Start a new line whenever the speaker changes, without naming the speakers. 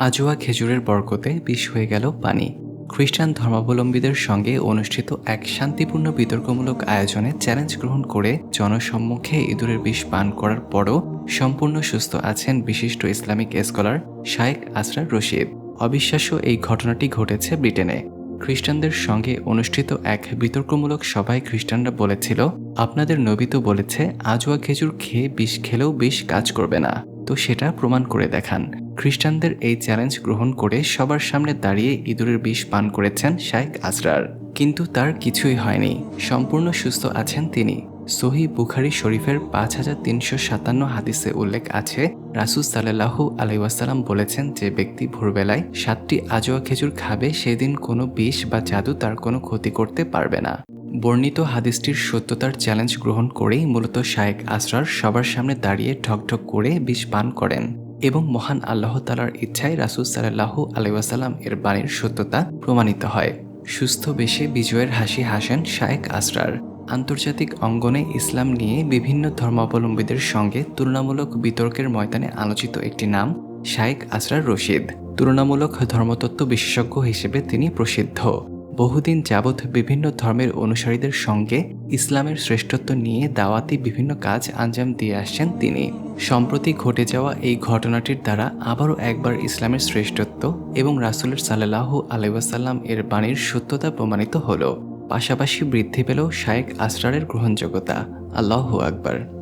আজোয়া খেজুরের বরকতে বিষ হয়ে গেল পানি। খ্রিস্টান ধর্মাবলম্বীদের সঙ্গে অনুষ্ঠিত এক শান্তিপূর্ণ বিতর্কমূলক আয়োজনে চ্যালেঞ্জ গ্রহণ করে জনসম্মুখে ইঁদুরের বিষ পান করার পরও সম্পূর্ণ সুস্থ আছেন বিশিষ্ট ইসলামিক স্কলার শায়েক আসরার রশিদ। অবিশ্বাস্য এই ঘটনাটি ঘটেছে ব্রিটেনে। খ্রিস্টানদের সঙ্গে অনুষ্ঠিত এক বিতর্কমূলক সভায় খ্রিস্টানরা বলেছিল, আপনাদের নবী তো বলেছে, আজোয়া খেজুর খেয়ে বিষ খেলেও বিষ কাজ করবে না। তো সেটা প্রমাণ করে দেখান। খ্রিস্টানদের এই চ্যালেঞ্জ গ্রহণ করে সবার সামনে দাঁড়িয়ে ইঁদুরের বিষ পান করেছেন শায়েক আজরার। কিন্তু তার কিছুই হয়নি। সম্পূর্ণ সুস্থ আছেন তিনি। সহি বুখারি শরীফের পাঁচ হাজার তিনশো সাতান্ন হাদিসে উল্লেখ আছে, রাসুল সাল্লাহু আলাইসাল্লাম বলেছেন যে ব্যক্তি ভোরবেলায় সাতটি আজোয়া খেজুর খাবে, সেদিন কোনো বিষ বা জাদু তার কোনো ক্ষতি করতে পারবে না। বর্ণিত হাদিসটির সত্যতার চ্যালেঞ্জ গ্রহণ করেই মূলত শায়েক আসরার সবার সামনে দাঁড়িয়ে ঠকঠক করে বিষ পান করেন এবং মহান আল্লাহ তালার ইচ্ছায় রাসুল সাল্লাহু আলাইসাল্লাম এর বাণীর সত্যতা প্রমাণিত হয়। সুস্থ বেশে বিজয়ের হাসি হাসেন শায়েক আসরার। আন্তর্জাতিক অঙ্গনে ইসলাম নিয়ে বিভিন্ন ধর্মাবলম্বীদের সঙ্গে তুলনামূলক বিতর্কের ময়দানে আলোচিত একটি নাম শায়েক আসরার রশিদ। তুলনামূলক ধর্মতত্ত্ব বিশেষজ্ঞ হিসেবে তিনি প্রসিদ্ধ। বহুদিন যাবৎ বিভিন্ন ধর্মের অনুসারীদের সঙ্গে ইসলামের শ্রেষ্ঠত্ব নিয়ে দাওয়াতি বিভিন্ন কাজ আঞ্জাম দিয়ে আসছেন তিনি। সম্প্রতি ঘটে যাওয়া এই ঘটনাটির দ্বারা আবারও একবার ইসলামের শ্রেষ্ঠত্ব এবং রাসুলের সাল্লাহু আলাইসাল্লাম এর বাণীর সত্যতা প্রমাণিত হল। পাশাপাশি বৃদ্ধি পেল শায়েক আসরারের গ্রহণযোগ্যতা। আল্লাহ আকবার।